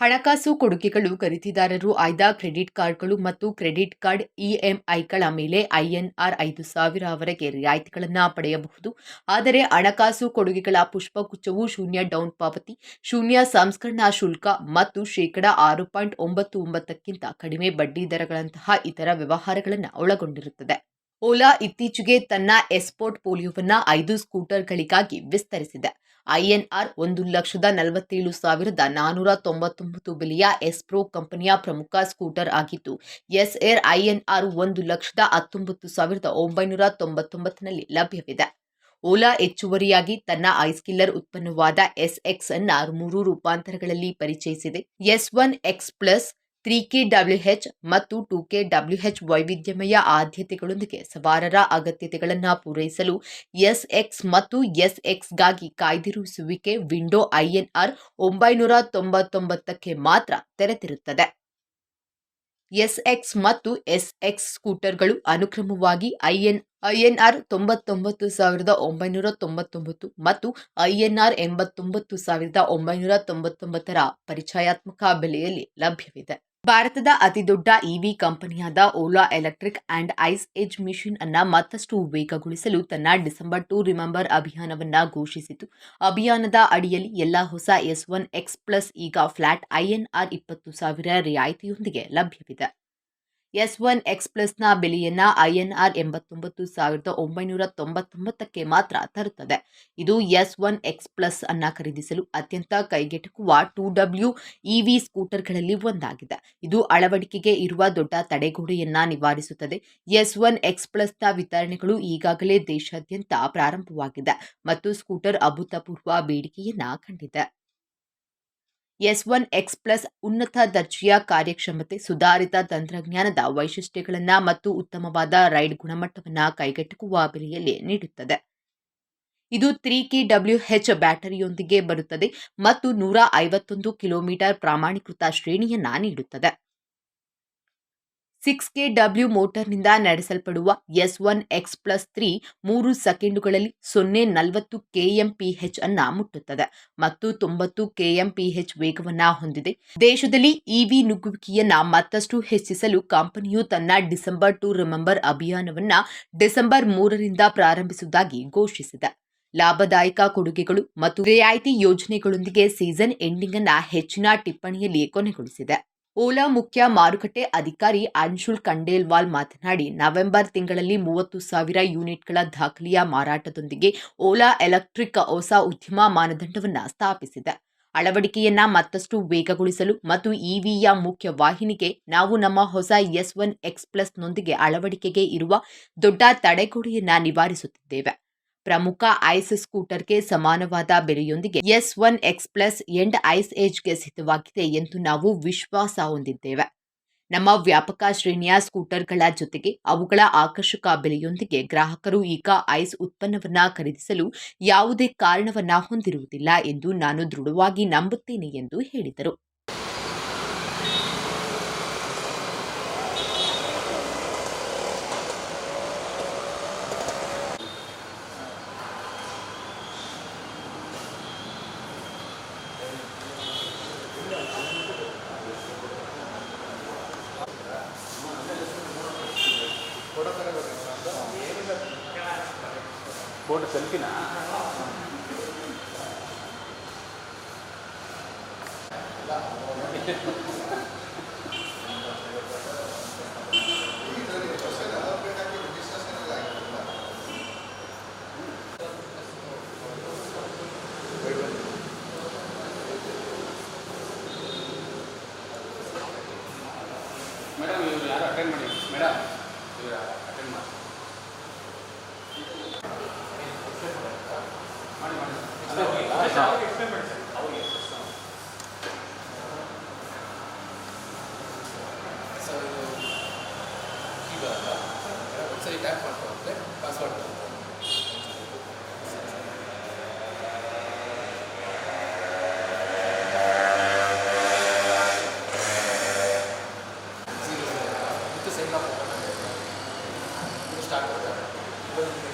ಹಣಕಾಸು ಕೊಡುಗೆಗಳು ಖರೀದಿದಾರರು ಆಯ್ದ ಕ್ರೆಡಿಟ್ ಕಾರ್ಡ್ಗಳು ಮತ್ತು ಕ್ರೆಡಿಟ್ ಕಾರ್ಡ್ ಇಎಂಐಗಳ ಮೇಲೆ ಐಎನ್ಆರ್ ಐದು ಸಾವಿರವರೆಗೆ ರಿಯಾಯಿತಿಗಳನ್ನು ಪಡೆಯಬಹುದು. ಆದರೆ ಹಣಕಾಸು ಕೊಡುಗೆಗಳ ಪುಷ್ಪಗುಚ್ಛವು ಶೂನ್ಯ ಡೌನ್ ಪಾವತಿ, ಶೂನ್ಯ ಸಂಸ್ಕರಣಾ ಶುಲ್ಕ ಮತ್ತು ಶೇಕಡ ಆರು ಪಾಯಿಂಟ್ ಒಂಬತ್ತು ಒಂಬತ್ತಕ್ಕಿಂತ ಕಡಿಮೆ ಬಡ್ಡಿ ದರಗಳಂತಹ ಇತರ ವ್ಯವಹಾರಗಳನ್ನು ಒಳಗೊಂಡಿರುತ್ತದೆ. ಓಲಾ ಇತ್ತೀಚೆಗೆ ತನ್ನ ಎಸ್ಪೋರ್ಟ್ ಪೋಲಿಯೋವನ್ನು ಐದು ಸ್ಕೂಟರ್ಗಳಿಗಾಗಿ ವಿಸ್ತರಿಸಿದೆ. ಐಎನ್ಆರ್ ಒಂದು ಲಕ್ಷದ ನಲವತ್ತೇಳು ಸಾವಿರದ ನಾನೂರ ತೊಂಬತ್ತೊಂಬತ್ತು ಬೆಲೆಯ ಎಸ್ಪ್ರೋ ಕಂಪನಿಯ ಪ್ರಮುಖ ಸ್ಕೂಟರ್ ಆಗಿದ್ದು, ಎಸ್ ಏರ್ ಐಎನ್ಆರ್ ಒಂದು ಲಕ್ಷದ ಹತ್ತೊಂಬತ್ತು ಸಾವಿರದ ಒಂಬೈನೂರ ತೊಂಬತ್ತೊಂಬತ್ತರಲ್ಲಿ ಲಭ್ಯವಿದೆ. ಓಲಾ ಹೆಚ್ಚುವರಿಯಾಗಿ ತನ್ನ ಐಸ್ಕಿಲ್ಲರ್ ಉತ್ಪನ್ನವಾದ ಎಸ್ ಎಕ್ಸ್ ಅನ್ನ ಮೂರು ರೂಪಾಂತರಗಳಲ್ಲಿ ಪರಿಚಯಿಸಿದೆ. S one X plus three K W H ಮತ್ತು ಟೂ ಕೆ ಡಬ್ಲ್ಯೂ ಹೆಚ್ ವೈವಿಧ್ಯಮಯ ಆದ್ಯತೆಗಳೊಂದಿಗೆ ಸವಾರರ ಅಗತ್ಯತೆಗಳನ್ನು ಪೂರೈಸಲು ಎಸ್ ಎಕ್ಸ್ ಮತ್ತು ಎಸ್ ಎಕ್ಸ್ಗಾಗಿ ಕಾಯ್ದಿರಿಸುವಿಕೆ ವಿಂಡೋ ಐಎನ್ಆರ್ ಒಂಬೈನೂರ ತೊಂಬತ್ತೊಂಬತ್ತಕ್ಕೆ ಮಾತ್ರ ತೆರೆದಿರುತ್ತದೆ. ಎಸ್ ಎಕ್ಸ್ ಮತ್ತು ಎಸ್ ಎಕ್ಸ್ ಸ್ಕೂಟರ್ಗಳು ಅನುಕ್ರಮವಾಗಿ ಐಎನ್ ಐಎನ್ಆರ್ ತೊಂಬತ್ತೊಂಬತ್ತು ಸಾವಿರದ ಒಂಬೈನೂರ ತೊಂಬತ್ತೊಂಬತ್ತು ಮತ್ತು ಐಎನ್ಆರ್ ಎಂಬತ್ತೊಂಬತ್ತು ಸಾವಿರದ ಒಂಬೈನೂರ ತೊಂಬತ್ತೊಂಬತ್ತರ ಪರಿಚಯಾತ್ಮಕ ಬೆಲೆಯಲ್ಲಿ ಲಭ್ಯವಿದೆ. ಭಾರತದ ಅತಿದೊಡ್ಡ EV ಕಂಪನಿಯಾದ Ola electric and ICE age mission ಅನ್ನ ಮತ್ತಷ್ಟು ವೇಗಗೊಳಿಸಲು ತನ್ನ ಡಿಸೆಂಬರ್ ಟು ರಿಮೆಂಬರ್ ಅಭಿಯಾನವನ್ನ ಘೋಷಿಸಿತು. ಅಭಿಯಾನದ ಅಡಿಯಲ್ಲಿ ಎಲ್ಲಾ ಹೊಸ ಎಸ್ ಒನ್ ಎಕ್ಸ್ ಪ್ಲಸ್ ಈಗ ಫ್ಲಾಟ್ ಐಎನ್ಆರ್ ಇಪ್ಪತ್ತು ಸಾವಿರ ರಿಯಾಯಿತಿಯೊಂದಿಗೆ ಲಭ್ಯವಿದೆ. ಎಸ್ ಒನ್ ಎಕ್ಸ್ ಪ್ಲಸ್ನ ಬೆಲೆಯನ್ನ ಐಎನ್ಆರ್ ಎಂಬತ್ತೊಂಬತ್ತು ಸಾವಿರದ ಒಂಬೈನೂರ ತೊಂಬತ್ತೊಂಬತ್ತಕ್ಕೆ ಮಾತ್ರ ತರುತ್ತದೆ. ಇದು ಎಸ್ ಒನ್ ಎಕ್ಸ್ ಪ್ಲಸ್ ಅನ್ನ ಖರೀದಿಸಲು ಅತ್ಯಂತ ಕೈಗೆಟುಕುವ ಟು ಡಬ್ಲ್ಯೂ ಇವಿ ಸ್ಕೂಟರ್ಗಳಲ್ಲಿ ಒಂದಾಗಿದೆ. ಇದು ಅಳವಡಿಕೆಗೆ ಇರುವ ದೊಡ್ಡ ತಡೆಗೋಡೆಯನ್ನ ನಿವಾರಿಸುತ್ತದೆ. ಎಸ್ ಒನ್ ಎಕ್ಸ್ ಪ್ಲಸ್ನ ವಿತರಣೆಗಳು ಈಗಾಗಲೇ ದೇಶಾದ್ಯಂತ ಪ್ರಾರಂಭವಾಗಿದೆ ಮತ್ತು ಸ್ಕೂಟರ್ ಅಭೂತಪೂರ್ವ ಬೇಡಿಕೆಯನ್ನ ಕಂಡಿದೆ. ಎಸ್ ಒನ್, ಎಕ್ಸ್ ಪ್ಲಸ್ ಉನ್ನತ ದರ್ಜೆಯ ಕಾರ್ಯಕ್ಷಮತೆ, ಸುಧಾರಿತ ತಂತ್ರಜ್ಞಾನದ ವೈಶಿಷ್ಟ್ಯಗಳನ್ನು ಮತ್ತು ಉತ್ತಮವಾದ ರೈಡ್ ಗುಣಮಟ್ಟವನ್ನು ಕೈಗೆಟುಕುವ ಬೆಲೆಯಲ್ಲಿ ನೀಡುತ್ತದೆ. ಇದು ತ್ರೀ ಕೆ ಡಬ್ಲ್ಯೂ ಹೆಚ್ ಬ್ಯಾಟರಿಯೊಂದಿಗೆ ಬರುತ್ತದೆ ಮತ್ತು ನೂರ ಐವತ್ತೊಂದು ಕಿಲೋಮೀಟರ್ ಪ್ರಮಾಣೀಕೃತ ಶ್ರೇಣಿಯನ್ನ ನೀಡುತ್ತದೆ. ಸಿಕ್ಸ್ ಕೆ ಡಬ್ಲ್ಯೂ ಮೋಟರ್ನಿಂದ ನಡೆಸಲ್ಪಡುವ S one X plus three ಮೂರು ಸೆಕೆಂಡುಗಳಲ್ಲಿ ಸೊನ್ನೆ ನಲವತ್ತು ಹೆಚ್ ಅನ್ನ ಮುಟ್ಟುತ್ತದೆ ಮತ್ತು ತೊಂಬತ್ತು ಕೆಎಂ ಪಿ ಹೆಚ್ ವೇಗವನ್ನ ಹೊಂದಿದೆ. ದೇಶದಲ್ಲಿ ಇವಿ ನುಗ್ಗುವಿಕೆಯನ್ನ ಮತ್ತಷ್ಟು ಹೆಚ್ಚಿಸಲು ಕಂಪನಿಯು ತನ್ನ ಡಿಸೆಂಬರ್ ಟು ರಿಮೆಂಬರ್ ಅಭಿಯಾನವನ್ನ ಡಿಸೆಂಬರ್ ಮೂರರಿಂದ ಪ್ರಾರಂಭಿಸುವುದಾಗಿ ಘೋಷಿಸಿದೆ. ಲಾಭದಾಯಕ ಕೊಡುಗೆಗಳು ಮತ್ತು ರಿಯಾಯಿತಿ ಯೋಜನೆಗಳೊಂದಿಗೆ ಸೀಸನ್ ಎಂಡಿಂಗ್ ಅನ್ನ ಹೆಚ್ಚಿನ ಟಿಪ್ಪಣಿಯಲ್ಲಿ ಕೊನೆಗೊಳಿಸಿದೆ. ಓಲಾ ಮುಖ್ಯ ಮಾರುಕಟ್ಟೆ ಅಧಿಕಾರಿ ಅಂಶುಲ್ ಖಂಡೇಲ್ವಾಲ್ ಮಾತನಾಡಿ, ನವೆಂಬರ್ ತಿಂಗಳಲ್ಲಿ ಮೂವತ್ತು ಸಾವಿರ ಯೂನಿಟ್ಗಳ ದಾಖಲೆಯ ಮಾರಾಟದೊಂದಿಗೆ ಓಲಾ ಎಲೆಕ್ಟ್ರಿಕ್ ಹೊಸ ಉದ್ಯಮ ಮಾನದಂಡವನ್ನು ಸ್ಥಾಪಿಸಿದೆ. ಅಳವಡಿಕೆಯನ್ನ ಮತ್ತಷ್ಟು ವೇಗಗೊಳಿಸಲು ಮತ್ತು ಇವಿಯ ಮುಖ್ಯ ವಾಹಿನಿಗೆ ನಾವು ನಮ್ಮ ಹೊಸ ಎಸ್ ಒನ್ ಎಕ್ಸ್ ಪ್ಲಸ್ನೊಂದಿಗೆ ಅಳವಡಿಕೆಗೆ ಇರುವ ದೊಡ್ಡ ತಡೆಗೋಡೆಯನ್ನ ನಿವಾರಿಸುತ್ತಿದ್ದೇವೆ. ಪ್ರಮುಖ ಐಸ್ ಸ್ಕೂಟರ್ಗೆ ಸಮಾನವಾದ ಬೆಲೆಯೊಂದಿಗೆ S one X plus and ICE ಏಜ್ಗೆ ಸಿದ್ಧವಾಗಿದೆ ಎಂದು ನಾವು ವಿಶ್ವಾಸ ಹೊಂದಿದ್ದೇವೆ. ನಮ್ಮ ವ್ಯಾಪಕ ಶ್ರೇಣಿಯ ಸ್ಕೂಟರ್ಗಳ ಜೊತೆಗೆ ಅವುಗಳ ಆಕರ್ಷಕ ಬೆಲೆಯೊಂದಿಗೆ ಗ್ರಾಹಕರು ಈಗ ಐಸ್ ಉತ್ಪನ್ನವನ್ನ ಖರೀದಿಸಲು ಯಾವುದೇ ಕಾರಣವನ್ನ ಹೊಂದಿರುವುದಿಲ್ಲ ಎಂದು ನಾನು ದೃಢವಾಗಿ ನಂಬುತ್ತೇನೆ ಎಂದು ಹೇಳಿದರು. போட்டு செல்ஃபினா மேடம் இவர் யாரும் அட்டன் பண்ணி மேடம் இவர் அட்டன் பண்ண ಸರಿ ಟ್ಯಾಪ್ ಮಾಡ್ಕೊಂಡ್ರೆ ಪಾಸ್ವರ್ಡ್ ಇದು ಸೆಂಡ್ ಸ್ಟಾರ್ಟ್ ಮಾಡ್ತಾರೆ